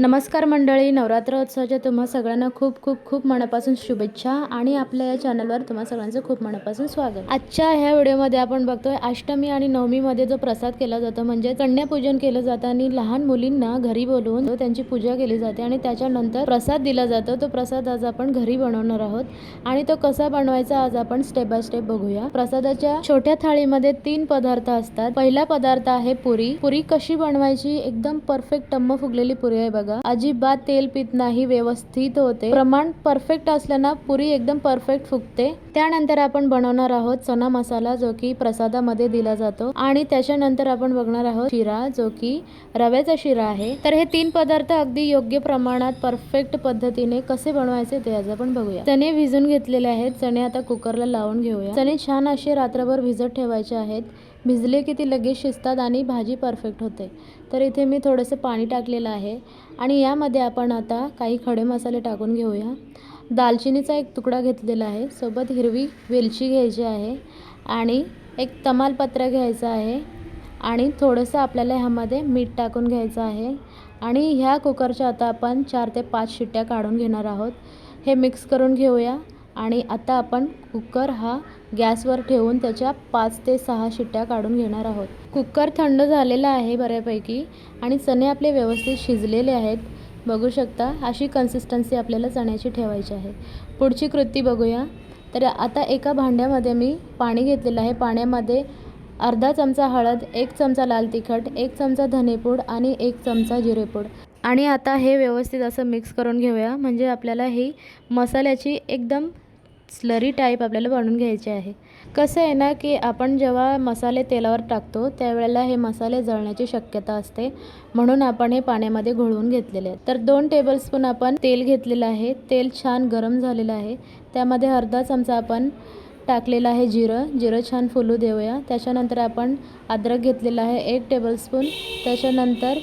नमस्कार मंडळी नवरात्र उत्सवाच्या तुम्हा सगळ्यांना खूप खूप खूप मनापासून शुभेच्छा आणि आपल्या या चॅनलवर तुम्हा सगळ्यांचं खूप मनापासून स्वागत. आजच्या ह्या व्हिडिओमध्ये आपण बघतोय अष्टमी आणि नवमीमध्ये जो प्रसाद केला जातो म्हणजे कन्यापूजन केलं जातं आणि लहान मुलींना घरी बोलवून त्यांची पूजा केली जाते आणि त्याच्यानंतर प्रसाद दिला जातो. तो प्रसाद आज आपण घरी बनवणार आहोत आणि तो कसा बनवायचा आज आपण स्टेप बाय स्टेप बघूया. प्रसादाच्या छोट्या थाळीमध्ये तीन पदार्थ असतात. पहिला पदार्थ आहे पुरी. पुरी कशी बनवायची? एकदम परफेक्ट टम्म फुगलेली पुरी आहे बघा. अजिबात तेल पित नाही व्यवस्थित होते. प्रमाण परफेक्ट असल्यानं पुरी एकदम परफेक्ट फुगते. त्यानंतर आपण बनवणार आहोत चना मसाला जो की प्रसादामध्ये दिला जातो. आणि त्याच्यानंतर आपण बघणार आहोत शिरा जो की रव्याचा शिरा आहे. तर हे तीन पदार्थ अगदी योग्य प्रमाणात परफेक्ट पद्धतीने कसे बनवायचे ते आज आपण बघूया. चणे भिजून घेतलेले आहेत. चणे आता कुकरला लावून घेऊया. चणे छान असे रात्रभर भिजत ठेवायचे आहेत. भिजले की ती लगेच शिजतात आणि भाजी परफेक्ट होते. तर इथे मी थोडंसं पाणी टाकलेलं आहे. आणि यामध्ये आपण आता काही खडे मसाले टाकून घेऊया. दालचिनीचा एक तुकडा घेतलेला आहे. सोबत हिरवी वेलची घ्यायची आहे. आणि एक तमालपत्र घ्यायचं आहे. आणि थोडंसं आपल्याला ह्यामध्ये मीठ टाकून घ्यायचं आहे. आणि ह्या कुकरच्या आता आपण चार ते पाच शिट्ट्या काढून घेणार आहोत. हे मिक्स करून घेऊया. आणि आता आपण कुकर हा गॅसवर ठेवून त्याच्या पाच ते सहा शिट्ट्या काढून घेणार आहोत. कुकर थंड झालेला आहे बऱ्यापैकी आणि चणे आपले व्यवस्थित शिजलेले आहेत. बघू शकता अशी कन्सिस्टन्सी आपल्याला चण्याची ठेवायची आहे. पुढची कृती बघूया. तर आता एका भांड्यामध्ये मी पाणी घेतलेलं आहे. पाण्यामध्ये अर्धा चमचा हळद एक चमचा लाल तिखट एक चमचा धनेपूड आणि एक चमचा जिरेपूड आणि आता हे व्यवस्थित असं मिक्स करून घेऊया. म्हणजे आपल्याला ही मसाल्याची एकदम स्लरी टाईप आपल्याला बनवून घ्यायची आहे. कसं आहे ना की आपण जेव्हा मसाले तेलावर टाकतो त्यावेळेला हे मसाले जळण्याची शक्यता असते. म्हणून आपण हे पाण्यामध्ये घोळवून घेतलेले आहे तर दोन टेबलस्पून आपण तेल घेतलेलं आहे. तेल छान गरम झालेलं आहे. त्यामध्ये अर्धा चमचा आपण टाकलेलं आहे जिरं. जिरं छान फुलू देऊया. त्याच्यानंतर आपण अद्रक घेतलेलं आहे एक टेबलस्पून त्याच्यानंतर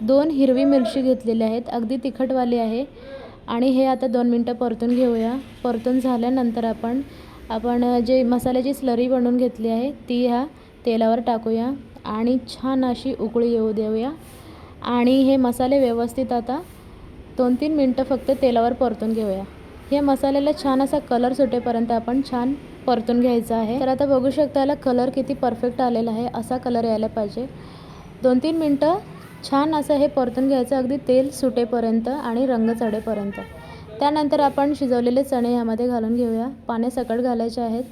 दोन हिरवी मिरची घेतलेली आहेत. अगदी तिखटवाली आहे. आणि हे आता दोन मिनटं परतून घेऊया. परतून झाल्यानंतर आपण आपण जे मसाल्याची स्लरी बनवून घेतली आहे ती ह्या तेलावर टाकूया आणि छान अशी उकळी येऊ देऊया. आणि हे मसाले व्यवस्थित आता दोन तीन मिनटं फक्त तेलावर परतून घेऊया. हे मसाल्याला छान असा कलर सुटेपर्यंत आपण छान परतून घ्यायचा आहे. तर आता बघू शकता याला कलर किती परफेक्ट आलेला आहे असा कलर यायला पाहिजे. दोन तीन मिनटं छान असं हे परतून घ्यायचं अगदी तेल सुटेपर्यंत आणि रंग चढेपर्यंत. त्यानंतर आपण शिजवलेले चणे ह्यामध्ये घालून घेऊया. पाने सकट घालायचे आहेत.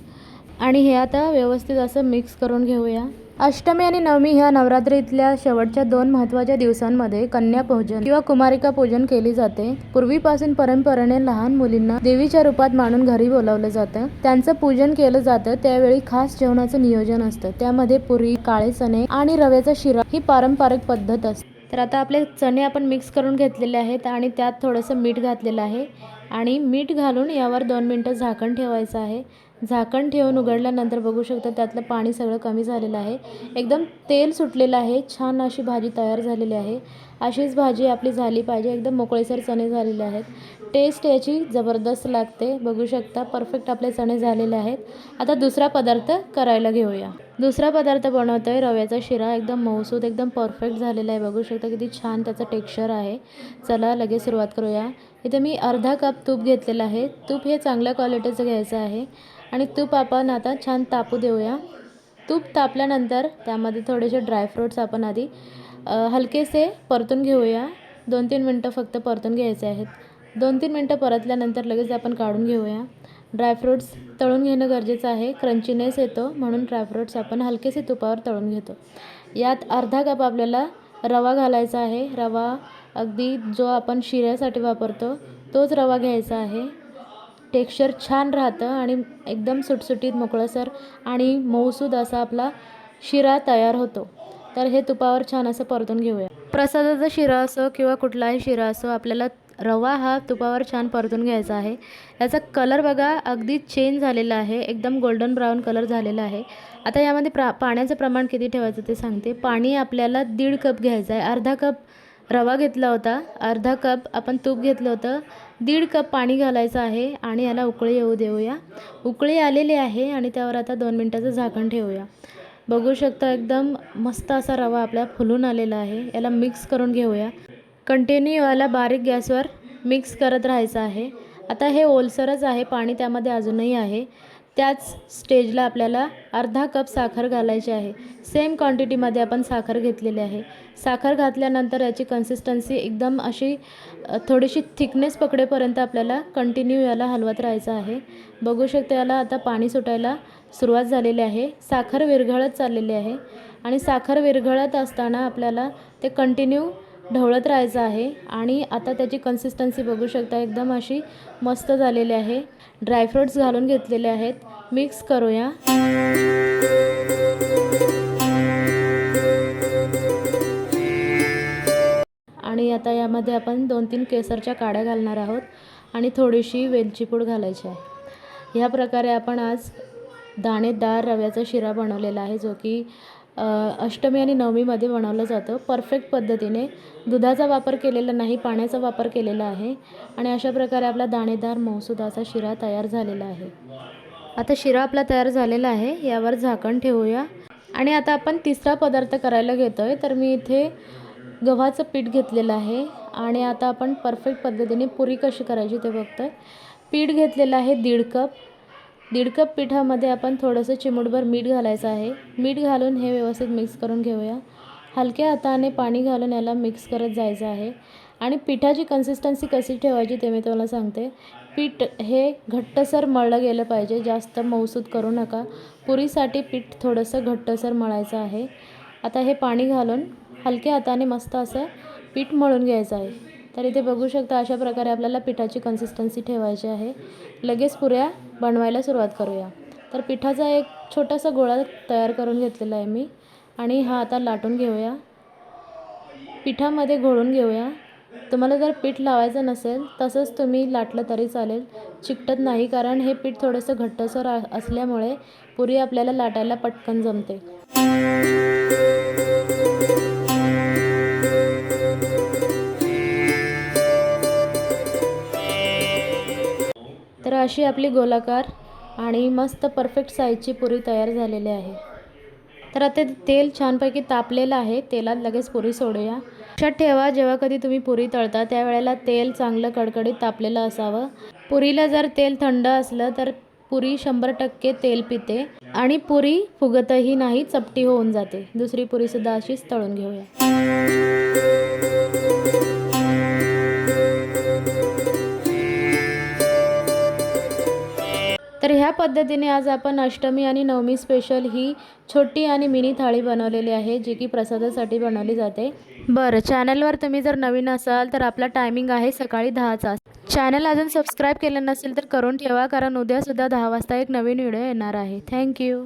आणि हे आता व्यवस्थित असं मिक्स करून घेऊया. अष्टमी आणि नवमी ह्या नवरात्रीतल्या शेवटच्या दोन महत्त्वाच्या दिवसांमध्ये कन्यापूजन किंवा कुमारिका पूजन केली जाते. पूर्वीपासून परंपरेने लहान मुलींना देवीच्या रूपात मानून घरी बोलावलं जातं. त्यांचं पूजन केलं जातं. त्यावेळी खास जेवणाचं नियोजन असतं. त्यामध्ये पुरी काळे चणे आणि रव्याचा शिरा ही पारंपरिक पद्धत असते. तर आता आपले चणे आपण मिक्स करून घेतलेले आहेत आणि त्यात थोडंसं मीठ घातलेलं आहे. आणि मीठ घालून यावर दोन मिनटं झाकण ठेवायचं आहे. झाकण ठेवून उघडल्यानंतर बघू शकता त्यातलं पाणी सगळं कमी झालेलं आहे. एकदम तेल सुटलेलं आहे. छान अशी भाजी तयार झालेली आहे. अशीच भाजी आपली झाली पाहिजे. एकदम मोकळेसर चणे झालेले आहेत. टेस्ट याची जबरदस्त लागते. बघू शकता परफेक्ट आपले चणे झालेले आहेत. आता दुसरा पदार्थ करायला घेऊया. दुसरा पदार्थ बनवतो आहे रव्याचा शिरा. एकदम मऊसूद एकदम परफेक्ट झालेला आहे. बघू शकता किती छान त्याचं टेक्स्चर आहे. चला लगेच सुरुवात करूया. इथे मी अर्धा कप तूप घेतलेलं आहे. तूप हे चांगल्या क्वालिटीचं घ्यायचं आहे. आणि तूप आपण आता छान तापू देऊया. तूप तापल्यानंतर त्यामध्ये थोडेसे ड्रायफ्रूट्स आपण आधी हलकेसे परतून घेऊया. दोन तीन मिनटं फक्त परतून घ्यायचे आहेत. दोन तीन मिनटं परतल्यानंतर लगेच आपण काढून घेऊया. ड्रायफ्रूट्स तळून घेणं गरजेचं आहे. क्रंचीनेस येतो म्हणून ड्रायफ्रूट्स आपण हलकेसे तुपावर तळून घेतो. यात अर्धा कप आपल्याला रवा घालायचा आहे. रवा अगदी जो आपण शिऱ्यासाठी वापरतो तोच रवा घ्यायचा आहे. टेक्स्चर छान राहतं आणि एकदम सुटसुटीत मोकळंसर आणि मऊसूद असा आपला शिरा तयार होतो. तर हे तुपावर छान असं परतून घेऊया. प्रसादाचा शिरा असो किंवा कुठलाही शिरा असो आपल्याला रवा हा तुपावर छान परतून घ्यायचा आहे. याचा कलर बघा अगदी चेंज झालेला आहे. एकदम गोल्डन ब्राऊन कलर झालेला आहे. आता यामध्ये प्रा पाण्याचं प्रमाण किती ठेवायचं ते सांगते. पाणी आपल्याला दीड कप घ्यायचं आहे. अर्धा कप रवा घेतला होता. अर्धा कप आपण तूप घेतलं होतं. दीड कप पाणी घालायचं आहे आणि याला उकळी येऊ देऊया. उकळी आलेली आहे आणि त्यावर आता दोन मिनटाचं झाकण ठेवूया. बघू शकता एकदम मस्त असा रवा आपला फुलून आलेला आहे. याला मिक्स करून घेऊया. कंटिन्यू याला बारीक गॅसवर मिक्स करत राहायचं आहे. आता हे ओलसरच आहे पाणी त्यामध्ये अजूनही आहे. त्याच स्टेजला आपल्याला अर्धा कप साखर घालायची आहे. सेम क्वांटिटीमध्ये आपण साखर घेतलेली आहे. साखर घातल्यानंतर याची कन्सिस्टन्सी एकदम अशी थोडीशी थिकनेस पकडेपर्यंत आपल्याला कंटिन्यू याला हलवत राहायचं आहे. बघू शकता याला आता पाणी सुटायला सुरुवात झालेली आहे. साखर विरघळत चाललेली आहे. आणि साखर विरघळत असताना आपल्याला ते कंटिन्यू ढवळत राहायचं आहे आणि आता त्याची कन्सिस्टन्सी बघू शकता. एकदम अशी मस्त झालेली आहे. ड्रायफ्रूट्स घालून घेतलेले आहेत. मिक्स करूया. आणि आता यामध्ये आपण दोन तीन केसरच्या काड्या घालणार आहोत आणि थोडीशी वेलची पूड घालायची आहे. ह्या प्रकारे आपण आज दाणेदार रव्याचा शिरा बनवलेला आहे जो की अष्टमी आणि नवमीमध्ये बनवलं जातं. परफेक्ट पद्धतीने. दुधाचा वापर केलेला नाही पाण्याचा वापर केलेला आहे. आणि अशा प्रकारे आपला दाणेदार मौसूद असा शिरा तयार झालेला आहे. आता शिरा आपला तयार झालेला आहे. यावर झाकण ठेवूया. आणि आता आपण तिसरा पदार्थ करायला घेतो आहे तर मी इथे गव्हाचं पीठ घेतलेलं आहे. आणि आता आपण परफेक्ट पद्धतीने पुरी कशी करायची ते बघतो आहे पीठ घेतलेलं आहे दीड कप. दीड कप पिठामध्ये आपण थोडंसं चिमूटभर मीठ घालायचं आहे. मीठ घालून हे व्यवस्थित मिक्स करून घेऊया. हलक्या हाताने पाणी घालून याला मिक्स करत जायचं आहे. आणि पिठाची कन्सिस्टन्सी कशी ठेवायची ते मी तुम्हाला सांगते. पीठ हे घट्टसर मळलं गेलं पाहिजे. जास्त मऊसूद करू नका. पुरीसाठी पीठ थोडंसं घट्टसर मळायचं आहे. आता हे पाणी घालून हलक्या हाताने मस्त असं पीठ मळून घ्यायचं आहे. तर इथे बघू शकता अशा प्रकारे आपल्याला पिठाची कन्सिस्टन्सी ठेवायची आहे. लगेच पुऱ्या बनवायला सुरुवात करूया. तर पिठाचा एक छोटासा गोळा तयार करून घेतलेला आहे मी. आणि हा आता लाटून घेऊया. पिठामध्ये घोळून घेऊया. तुम्हाला जर पीठ लावायचं नसेल तसंच तुम्ही लाटलं तरी चालेल. चिकटत नाही कारण हे पीठ थोडंसं घट्टसर असल्यामुळे पुरी आपल्याला लाटायला पटकन जमते. अशी आपली गोलाकार आणि मस्त परफेक्ट साईजची पुरी तयार झालेली आहे. तर आता ते तेल छानपैकी तापलेलं आहे. तेलात लगेच पुरी सोडूया. लक्षात ठेवा जेव्हा कधी तुम्ही पुरी तळता त्यावेळेला तेल चांगलं कडकडीत तापलेलं असावं. पुरीला जर तेल थंड असलं तर पुरी शंभर टक्के तेल पिते आणि पुरी फुगतही नाही चपटी होऊन जाते. दुसरी पुरीसुद्धा अशीच तळून घेऊया. ह्या पद्धतीने आज आपण अष्टमी आणि नवमी स्पेशल ही छोटी आणि मिनी थाळी बनवलेली आहे जी की प्रसादासाठी बनवली जाते. बरं चॅनलवर तुम्ही जर नवीन असाल तर आपला टायमिंग आहे सकाळी दहाचा. चॅनल अजून सबस्क्राईब केलं नसेल तर करून ठेवा कारण उद्यासुद्धा दहा वाजता एक नवीन व्हिडिओ येणार आहे. थँक्यू